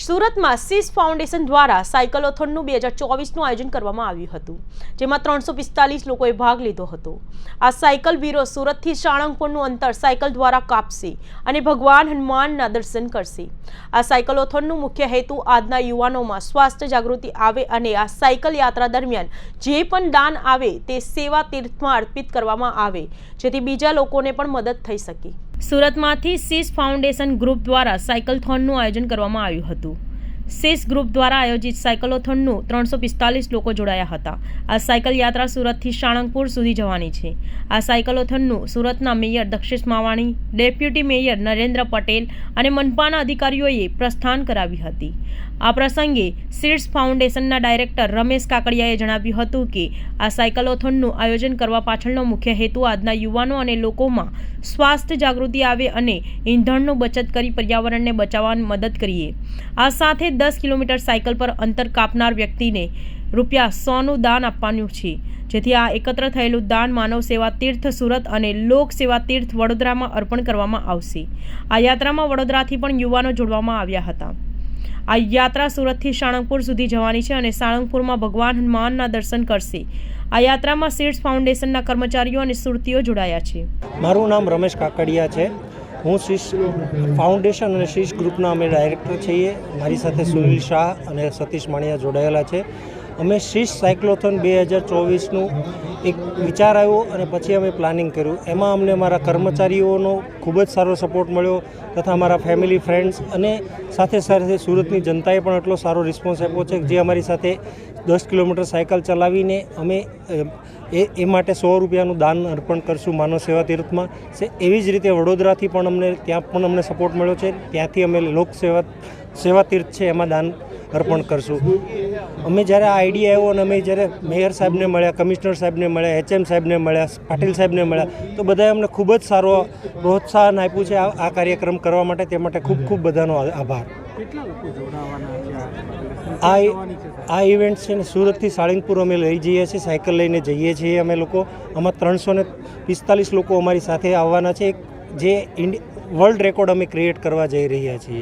સુરતમાં સીસ ફાઉન્ડેશન દ્વારા સાયકલોથોનનું બે હજાર ચોવીસનું આયોજન કરવામાં આવ્યું હતું, જેમાં ત્રણસો પિસ્તાલીસ લોકોએ ભાગ લીધો હતો. આ સાયકલ વીરો સુરતથી સાળંગપુરનું અંતર સાયકલ દ્વારા કાપશે અને ભગવાન હનુમાનના દર્શન કરશે. આ સાયકલોથોનનું મુખ્ય હેતુ આજના યુવાનોમાં સ્વાસ્થ્ય જાગૃતિ આવે અને આ સાયકલ યાત્રા દરમિયાન જે પણ દાન આવે તે સેવા તીર્થમાં અર્પિત કરવામાં આવે, જેથી બીજા લોકોને પણ મદદ થઈ શકે. સુરતમાંથી સીસ ફાઉન્ડેશન ગ્રુપ દ્વારા સાયકલથોનનું આયોજન કરવામાં આવ્યું હતું. સીસ ગ્રુપ દ્વારા આયોજિત સાયકલોથોનનું ત્રણસો પિસ્તાલીસ લોકો જોડાયા હતા. આ સાયકલ યાત્રા સુરતથી સાળંગપુર સુધી જવાની છે. આ સાયકલોથોનનું સુરતના mayor Dakshesh Mavani, deputy mayor Narendra Patel અને મનપાના અધિકારીઓએ પ્રસ્થાન કરાવી હતી. આ પ્રસંગે સીડ્સ ફાઉન્ડેશનના ડાયરેક્ટર રમેશ કાકડિયાએ જણાવ્યું હતું કે, આ સાયકલોથોનનું આયોજન કરવા પાછળનો મુખ્ય હેતુ આજના યુવાનો અને લોકોમાં સ્વાસ્થ્ય જાગૃતિ આવે અને ઈંધણનો બચત કરી પર્યાવરણને બચાવવાની મદદ કરીએ. આ સાથે દસ કિલોમીટર સાયકલ પર અંતર કાપનાર વ્યક્તિને રૂપિયા સોનું દાન આપવાનું છે. જેથી આ એકત્ર થયેલું દાન માનવ સેવા તીર્થ સુરત અને લોક સેવા તીર્થ વડોદરામાં અર્પણ કરવામાં આવશે. આ યાત્રામાં વડોદરાથી પણ યુવાનો જોડવામાં આવ્યા હતા. આ યાત્રા સુરતથી સાળંગપુર સુધી જવાની છે અને સાળંગપુરમાં ભગવાન હનુમાનના દર્શન કરશે. આ યાત્રામાં સીડ્સ ફાઉન્ડેશનના કર્મચારીઓ અને સુરતીઓ જોડાયા છે. મારું નામ રમેશ કાકડિયા છે. હું શીશ ફાઉન્ડેશન અને શીશ ગ્રુપના અમે ડાયરેક્ટર છીએ. મારી સાથે સુનિલ શાહ અને સતીશ માણિયા જોડાયેલા છે. અમે શીશ સાયક્લોથોન બે હજાર ચોવીસનું એક વિચાર આવ્યો અને પછી અમે પ્લાનિંગ કર્યું. એમાં અમને અમારા કર્મચારીઓનો ખૂબ જ સારો સપોર્ટ મળ્યો તથા મારા ફેમિલી ફ્રેન્ડ્સ અને સાથે સાથે સુરતની જનતાએ પણ એટલો સારો રિસ્પોન્સ આપ્યો છે જે અમારી સાથે દસ કિલોમીટર સાયકલ ચલાવીને અમે, એ એ માટે સો રૂપિયાનું દાન અર્પણ કરશું માનવ સેવા તીર્થમાં. એવી જ રીતે વડોદરાથી પણ અમને, ત્યાં પણ અમને સપોર્ટ મળ્યો છે. ત્યાંથી અમે લોક સેવા સેવા તીર્થ છે એમાં દાન અર્પણ કરશું. અમે જ્યારે આ આઈડિયા આવ્યો અને અમે જ્યારે મેયર સાહેબને મળ્યા કમિશનર સાહેબને મળ્યા એચએમ સાહેબને મળ્યા પાટીલ સાહેબને મળ્યા તો બધાએ અમને ખૂબ જ સારો પ્રોત્સાહન આપ્યું છે આ આ કાર્યક્રમ કરવા માટે. તે માટે ખૂબ ખૂબ બધાનો આભાર. આ આ ઇવેન્ટ છે ને સુરતથી સાળંગપુર અમે લઈ જઈએ છીએ સાયકલ લઈને જઈએ છીએ અમે લોકો. આમાં ત્રણસો ને પિસ્તાલીસ લોકો અમારી સાથે આવવાના છે. જે ઇન્ડિ વર્લ્ડ રેકોર્ડ અમે ક્રિએટ કરવા જઈ રહ્યા છીએ.